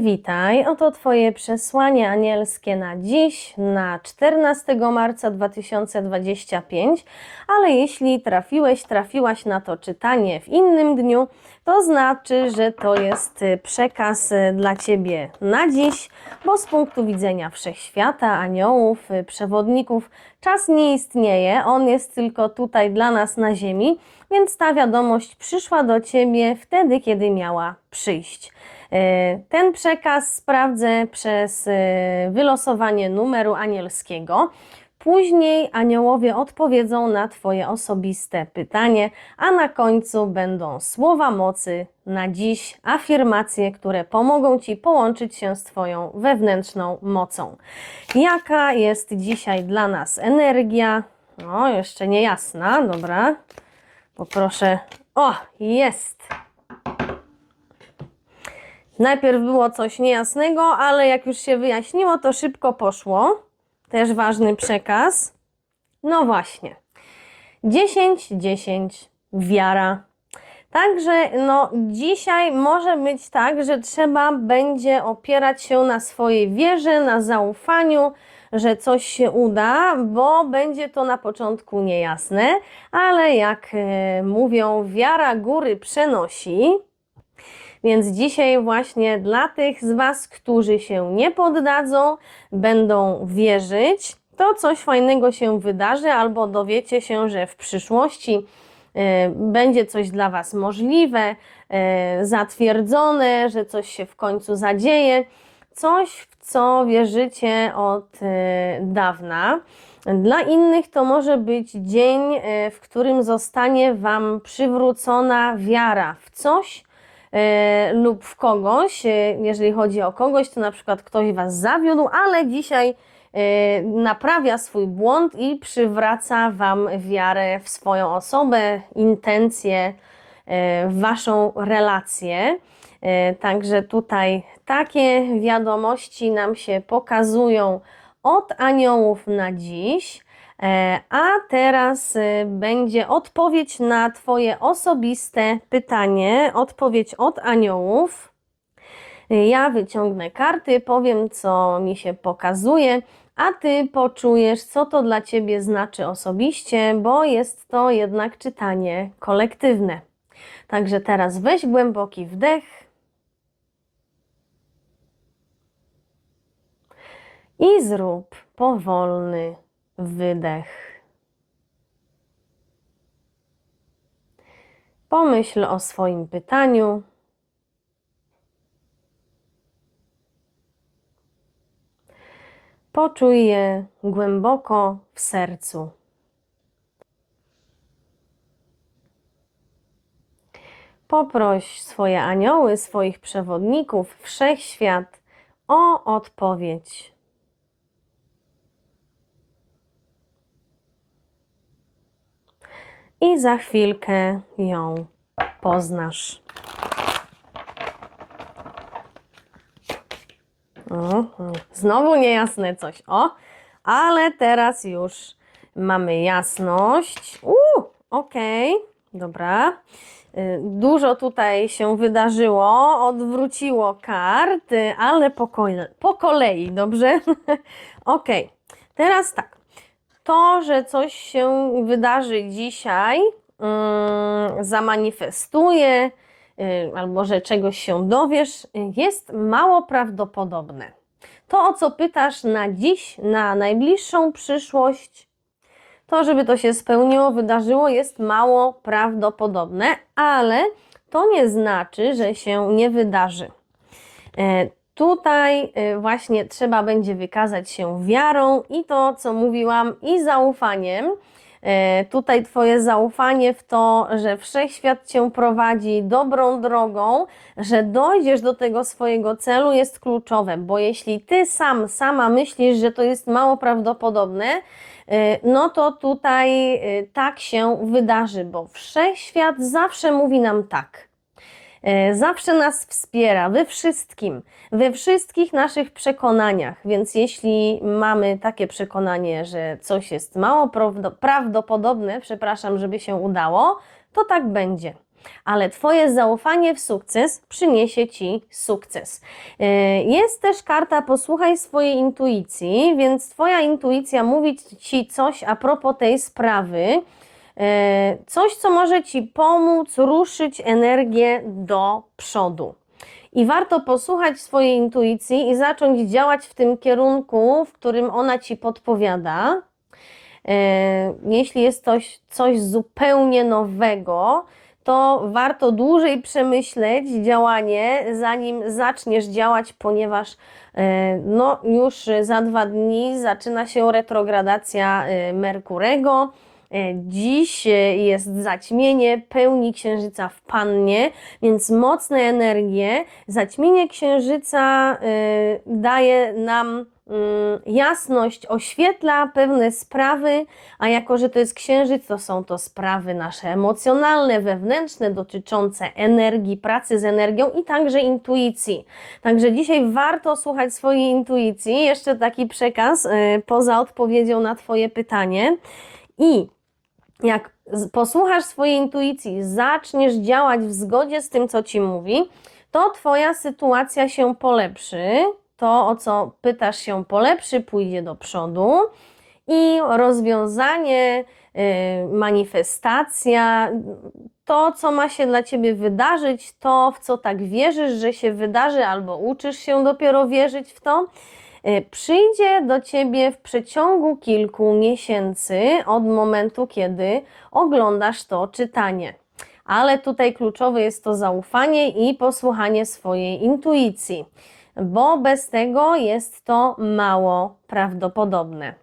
Witaj, oto Twoje przesłanie anielskie na dziś, na 14 marca 2025, ale jeśli trafiłeś, trafiłaś na to czytanie w innym dniu, to znaczy, że to jest y, przekaz y, dla Ciebie na dziś, bo z punktu widzenia wszechświata, aniołów, y, przewodników, czas nie istnieje, on jest tylko tutaj dla nas na Ziemi, więc ta wiadomość przyszła do Ciebie wtedy, kiedy miała przyjść. E, Ten przekaz sprawdzę przez e, wylosowanie numeru anielskiego. Później aniołowie odpowiedzą na Twoje osobiste pytanie, a na końcu będą słowa mocy na dziś, afirmacje, które pomogą Ci połączyć się z Twoją wewnętrzną mocą. Jaka jest dzisiaj dla nas energia? No, jeszcze nie jasna, dobra. Poproszę. O, jest! Najpierw było coś niejasnego, ale jak już się wyjaśniło, to szybko poszło. Też ważny przekaz. No właśnie. 10, 10, wiara. Także no, dzisiaj może być tak, że trzeba będzie opierać się na swojej wierze, na zaufaniu, że coś się uda, bo będzie to na początku niejasne, ale jak e, mówią, wiara góry przenosi. Więc dzisiaj właśnie dla tych z Was, którzy się nie poddadzą, będą wierzyć, to coś fajnego się wydarzy, albo dowiecie się, że w przyszłości e, będzie coś dla Was możliwe, e, zatwierdzone, że coś się w końcu zadzieje, coś w co wierzycie od e, dawna. Dla innych to może być dzień, w którym zostanie Wam przywrócona wiara w coś, lub w kogoś. E, Jeżeli chodzi o kogoś, to na przykład ktoś Was zawiódł, ale dzisiaj e, naprawia swój błąd i przywraca Wam wiarę w swoją osobę, intencje, e, Waszą relację. E, Także tutaj takie wiadomości nam się pokazują od aniołów na dziś. E, A teraz e, będzie odpowiedź na Twoje osobiste pytanie, odpowiedź od aniołów. E, Ja wyciągnę karty, powiem, co mi się pokazuje, a Ty poczujesz, co to dla Ciebie znaczy osobiście, bo jest to jednak czytanie kolektywne. Także teraz weź głęboki wdech i zrób powolny wydech. Pomyśl o swoim pytaniu. Poczuj je głęboko w sercu. Poproś swoje anioły, swoich przewodników, wszechświat o odpowiedź. I za chwilkę ją poznasz. O, znowu niejasne coś. O, ale teraz już mamy jasność. Uuu, okej, dobra. Y, Dużo tutaj się wydarzyło, odwróciło karty, ale po, kole- po kolei, dobrze? Okej, teraz tak. To, że coś się wydarzy dzisiaj, mm, zamanifestuje, y, albo że czegoś się dowiesz, jest mało prawdopodobne. To, o co pytasz na dziś, na najbliższą przyszłość, to, żeby to się spełniło, wydarzyło, jest mało prawdopodobne, ale to nie znaczy, że się nie wydarzy. Tutaj e, właśnie trzeba będzie wykazać się wiarą i to, co mówiłam, i zaufaniem. E, Tutaj Twoje zaufanie w to, że wszechświat Cię prowadzi dobrą drogą, że dojdziesz do tego swojego celu, jest kluczowe, bo jeśli Ty sam, sama myślisz, że to jest mało prawdopodobne, e, no to tutaj tak się wydarzy, bo wszechświat zawsze mówi nam tak. E, Zawsze nas wspiera we wszystkim, we wszystkich naszych przekonaniach. Więc jeśli mamy takie przekonanie, że coś jest mało prawdo- prawdopodobne, przepraszam, żeby się udało, to tak będzie. ale Twoje zaufanie w sukces przyniesie Ci sukces. Yy, Jest też karta posłuchaj swojej intuicji, więc Twoja intuicja mówi Ci coś a propos tej sprawy. E, Coś, co może Ci pomóc ruszyć energię do przodu. I warto posłuchać swojej intuicji i zacząć działać w tym kierunku, w którym ona Ci podpowiada. E, Jeśli jest coś, coś zupełnie nowego, to warto dłużej przemyśleć działanie, zanim zaczniesz działać, ponieważ e, no, już za dwa dni zaczyna się retrogradacja Merkurego. E, Dziś e, jest zaćmienie pełni księżyca w pannie, więc mocne energie. Zaćmienie księżyca e, daje nam mm, jasność, oświetla pewne sprawy, a jako, że to jest księżyc, to są to sprawy nasze emocjonalne, wewnętrzne, dotyczące energii, pracy z energią i także intuicji. Także dzisiaj warto słuchać swojej intuicji. Jeszcze taki przekaz poza odpowiedzią na Twoje pytanie. I jak posłuchasz swojej intuicji, zaczniesz działać w zgodzie z tym, co ci mówi, to Twoja sytuacja się polepszy. To, o co pytasz się polepszy, pójdzie do przodu i rozwiązanie, y, manifestacja, to, co ma się dla Ciebie wydarzyć, to, w co tak wierzysz, że się wydarzy, albo uczysz się dopiero wierzyć w to, przyjdzie do Ciebie w przeciągu kilku miesięcy od momentu, kiedy oglądasz to czytanie. Ale tutaj kluczowe jest to zaufanie i posłuchanie swojej intuicji, bo bez tego jest to mało prawdopodobne.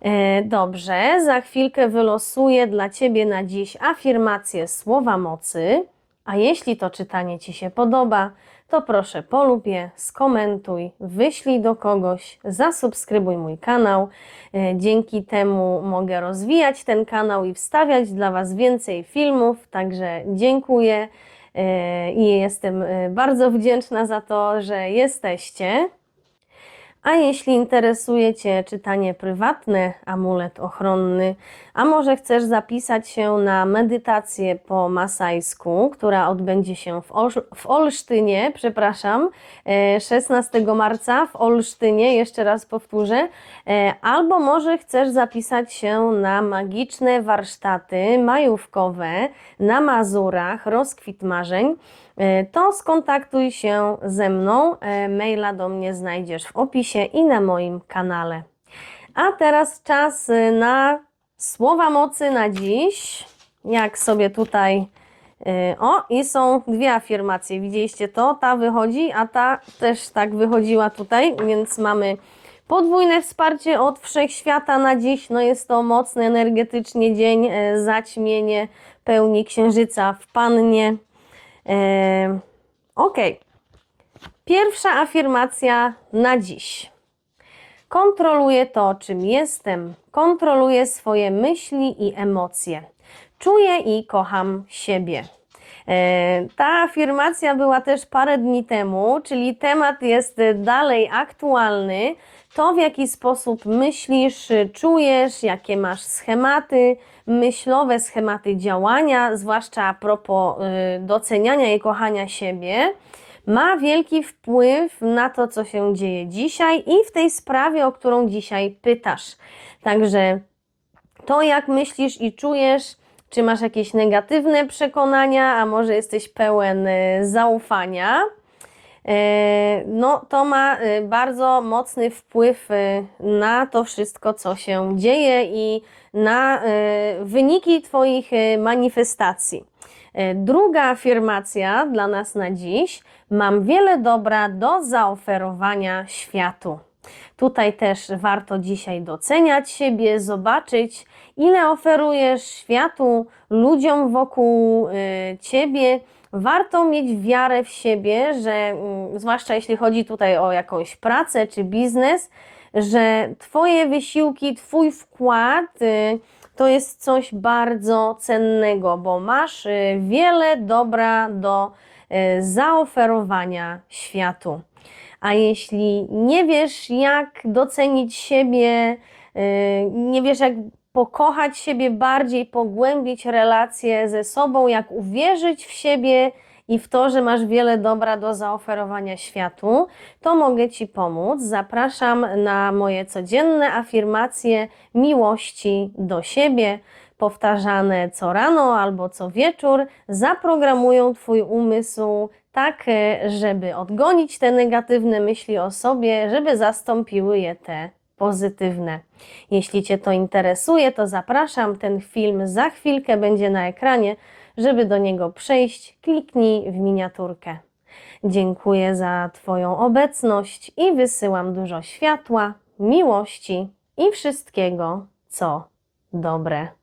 E, Dobrze, za chwilkę wylosuję dla Ciebie na dziś afirmację słowa mocy. A jeśli to czytanie Ci się podoba, to proszę polub je, skomentuj, wyślij do kogoś, zasubskrybuj mój kanał. E, Dzięki temu mogę rozwijać ten kanał i wstawiać dla Was więcej filmów, także dziękuję e, i jestem e, bardzo wdzięczna za to, że jesteście. A jeśli interesuje Cię czytanie prywatne, amulet ochronny, a może chcesz zapisać się na medytację po masajsku, która odbędzie się w, Olsz- w Olsztynie, przepraszam, e, 16 marca w Olsztynie, jeszcze raz powtórzę, e, albo może chcesz zapisać się na magiczne warsztaty majówkowe na Mazurach, rozkwit marzeń, E, to skontaktuj się ze mną. E, Maila do mnie znajdziesz w opisie i na moim kanale. A teraz czas y, na słowa mocy na dziś. Jak sobie tutaj. y, O, i są dwie afirmacje. Widzieliście to? Ta wychodzi, a ta też tak wychodziła tutaj, więc mamy podwójne wsparcie od wszechświata na dziś. No jest to mocny energetycznie dzień, e, zaćmienie pełni księżyca w pannie. E, ok. Pierwsza afirmacja na dziś. Kontroluję to, czym jestem, kontroluję swoje myśli i emocje. Czuję i kocham siebie. E, Ta afirmacja była też parę dni temu, czyli temat jest dalej aktualny. To, w jaki sposób myślisz, czujesz, jakie masz schematy myślowe, schematy działania, zwłaszcza a propos y, doceniania i kochania siebie, ma wielki wpływ na to, co się dzieje dzisiaj i w tej sprawie, o którą dzisiaj pytasz. Także to, jak myślisz i czujesz, czy masz jakieś negatywne przekonania, a może jesteś pełen y, zaufania, e, no to ma y, bardzo mocny wpływ y, na to wszystko, co się dzieje i na wyniki Twoich manifestacji. E, Druga afirmacja dla nas na dziś. Mam wiele dobra do zaoferowania światu. Tutaj też warto dzisiaj doceniać siebie, zobaczyć, ile oferujesz światu, ludziom wokół ciebie. Warto mieć wiarę w siebie, że mm, zwłaszcza jeśli chodzi tutaj o jakąś pracę czy biznes, że Twoje wysiłki, Twój wkład y, to jest coś bardzo cennego, bo masz y, wiele dobra do y, zaoferowania światu. A jeśli nie wiesz, jak docenić siebie, nie wiesz, jak pokochać siebie bardziej, pogłębić relacje ze sobą, jak uwierzyć w siebie i w to, że masz wiele dobra do zaoferowania światu, to mogę Ci pomóc. Zapraszam na moje codzienne afirmacje miłości do siebie, powtarzane co rano albo co wieczór, zaprogramują Twój umysł tak, e, żeby odgonić te negatywne myśli o sobie, żeby zastąpiły je te pozytywne. Jeśli Cię to interesuje, to zapraszam. Ten film za chwilkę będzie na ekranie. Żeby do niego przejść, kliknij w miniaturkę. Dziękuję za Twoją obecność i wysyłam dużo światła, miłości i wszystkiego, co dobre.